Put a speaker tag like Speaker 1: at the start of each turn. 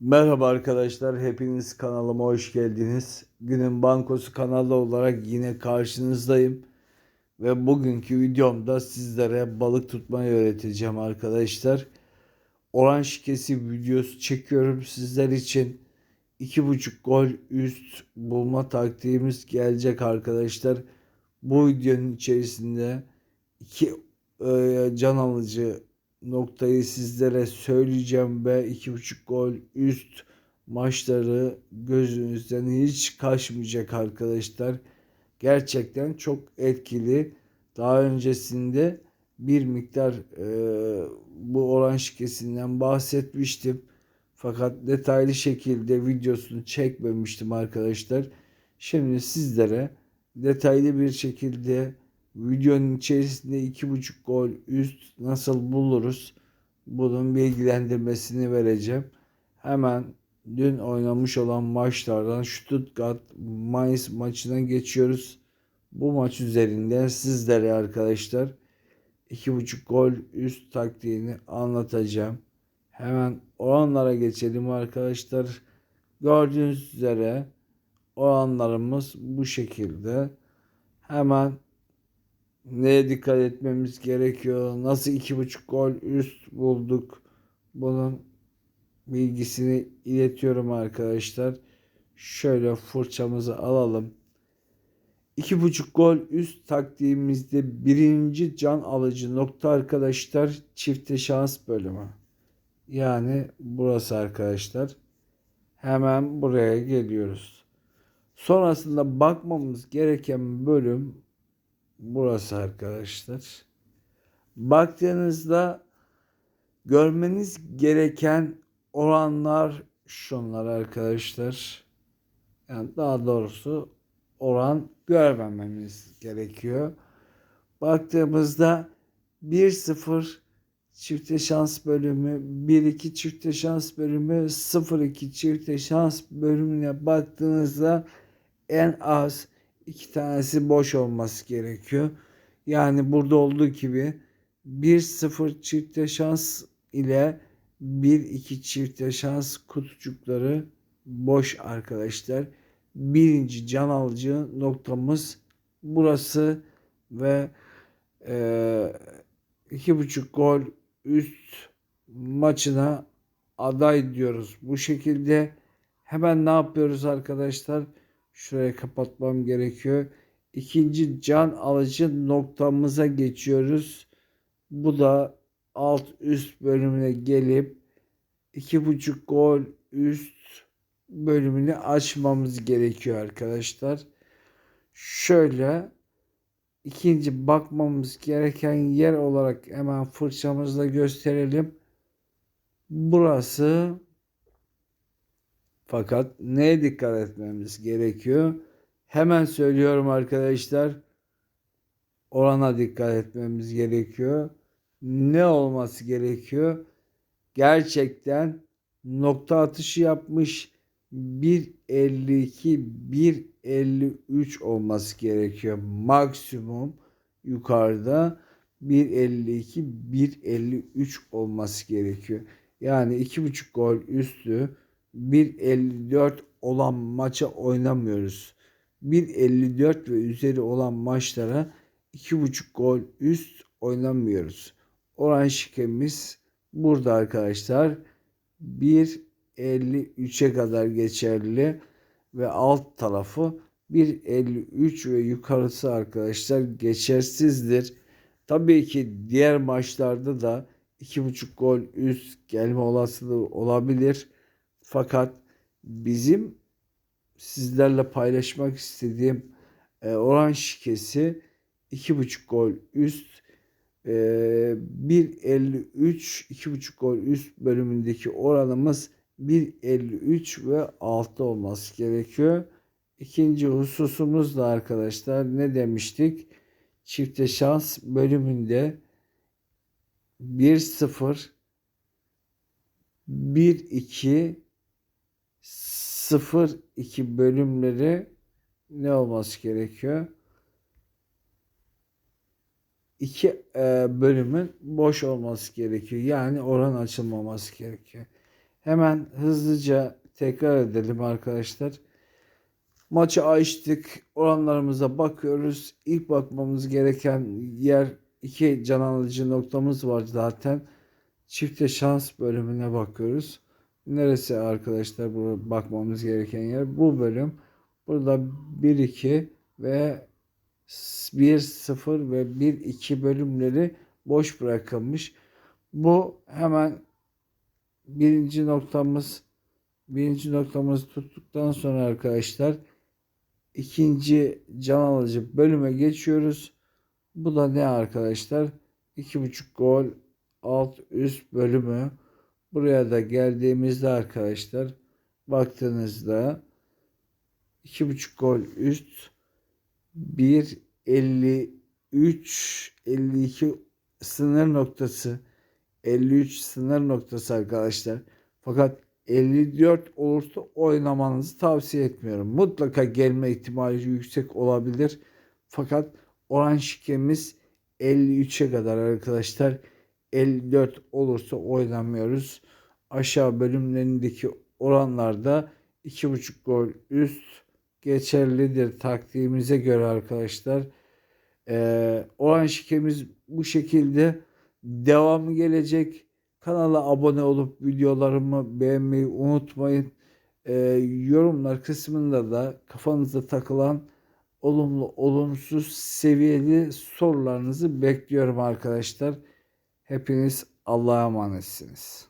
Speaker 1: Merhaba arkadaşlar, hepiniz kanalıma hoş geldiniz. Günün Bankosu kanalı olarak yine karşınızdayım. Ve bugünkü videomda sizlere balık tutmayı öğreteceğim arkadaşlar. Oran şikesi videosu çekiyorum sizler için. 2.5 gol üst bulma taktiğimiz gelecek arkadaşlar. Bu videonun içerisinde iki e, can alıcı noktayı sizlere söyleyeceğim ve 2.5 gol üst maçları gözünüzden hiç kaçmayacak arkadaşlar. Gerçekten çok etkili. Daha öncesinde bir miktar e, bu oran şikesinden bahsetmiştim. Fakat detaylı şekilde videosunu çekmemiştim arkadaşlar. Şimdi sizlere detaylı bir şekilde videonun içerisinde iki buçuk gol üst nasıl buluruz? Bunun bilgilendirmesini vereceğim. Hemen dün oynamış olan maçlardan Stuttgart Mainz maçına geçiyoruz. Bu maç üzerinden sizlere arkadaşlar iki buçuk gol üst taktiğini anlatacağım. Hemen oranlara geçelim arkadaşlar. Gördüğünüz üzere oranlarımız bu şekilde. Hemen neye dikkat etmemiz gerekiyor? Nasıl iki buçuk gol üst bulduk? Bunun bilgisini iletiyorum arkadaşlar. Şöyle fırçamızı alalım. İki buçuk gol üst taktiğimizde birinci can alıcı nokta arkadaşlar çifte şans bölümü. Yani burası arkadaşlar. Hemen buraya geliyoruz. Sonrasında bakmamız gereken bölüm burası arkadaşlar. Baktığınızda görmeniz gereken oranlar şunlar arkadaşlar. Yani daha doğrusu oran görmememiz gerekiyor. Baktığımızda 1-0 çifte şans bölümü, 1-2 çifte şans bölümü, 0-2 çifte şans bölümüne baktığınızda en az iki tanesi boş olması gerekiyor. Yani burada olduğu gibi 1-0 çifte şans ile 1-2 çifte şans kutucukları boş arkadaşlar. Birinci can alıcı noktamız burası ve e, iki buçuk gol üst maçına aday diyoruz. Bu şekilde hemen ne yapıyoruz arkadaşlar? Şuraya kapatmam gerekiyor. İkinci can alıcı noktamıza geçiyoruz. Bu da alt üst bölümüne gelip iki buçuk gol üst bölümünü açmamız gerekiyor arkadaşlar. Şöyle ikinci bakmamız gereken yer olarak hemen fırçamızla gösterelim. Burası fakat neye dikkat etmemiz gerekiyor? Hemen söylüyorum arkadaşlar. Orana dikkat etmemiz gerekiyor. Ne olması gerekiyor? Gerçekten nokta atışı yapmış 1.52 1.53 olması gerekiyor. Maksimum yukarıda 1.52 1.53 olması gerekiyor. Yani 2.5 gol üstü 1.54 olan maça oynamıyoruz. 1.54 ve üzeri olan maçlara 2.5 gol üst oynamıyoruz. Oran şikemiz burada arkadaşlar. 1.53'e kadar geçerli ve alt tarafı 1.53 ve yukarısı arkadaşlar geçersizdir. Tabii ki diğer maçlarda da 2.5 gol üst gelme olasılığı olabilir. Fakat bizim sizlerle paylaşmak istediğim e, oran şikesi 2.5 gol üst e, 1.53 2.5 gol üst bölümündeki oranımız 1.53 ve 6 olması gerekiyor. İkinci hususumuz da arkadaşlar ne demiştik? Çifte şans bölümünde 1-0 1-2 0-2 bölümleri ne olması gerekiyor? İki e, bölümün boş olması gerekiyor. Yani oran açılmaması gerekiyor. Hemen hızlıca tekrar edelim arkadaşlar. Maçı açtık. Oranlarımıza bakıyoruz. İlk bakmamız gereken yer iki can alıcı noktamız var zaten. Çifte şans bölümüne bakıyoruz. Neresi arkadaşlar bu bakmamız gereken yer? Bu bölüm. Burada 1-2 ve 1-0 ve 1-2 bölümleri boş bırakılmış. Bu hemen birinci noktamız birinci noktamızı tuttuktan sonra arkadaşlar ikinci can alıcı bölüme geçiyoruz. Bu da ne arkadaşlar? 2.5 gol alt üst bölümü. Buraya da geldiğimizde arkadaşlar baktığınızda 2.5 gol üst 1 53 52 sınır noktası 53 sınır noktası arkadaşlar. Fakat 54 olursa oynamanızı tavsiye etmiyorum. Mutlaka gelme ihtimali yüksek olabilir. Fakat oran şikemiz 53'e kadar arkadaşlar. 54 olursa oynamıyoruz. Aşağı bölümlerindeki oranlarda 2.5 gol üst geçerlidir taktiğimize göre arkadaşlar. Ee, oran şikemiz bu şekilde devamı gelecek. Kanala abone olup videolarımı beğenmeyi unutmayın. Ee, yorumlar kısmında da kafanızda takılan olumlu olumsuz seviyeli sorularınızı bekliyorum arkadaşlar. Hepiniz Allah'a emanetsiniz.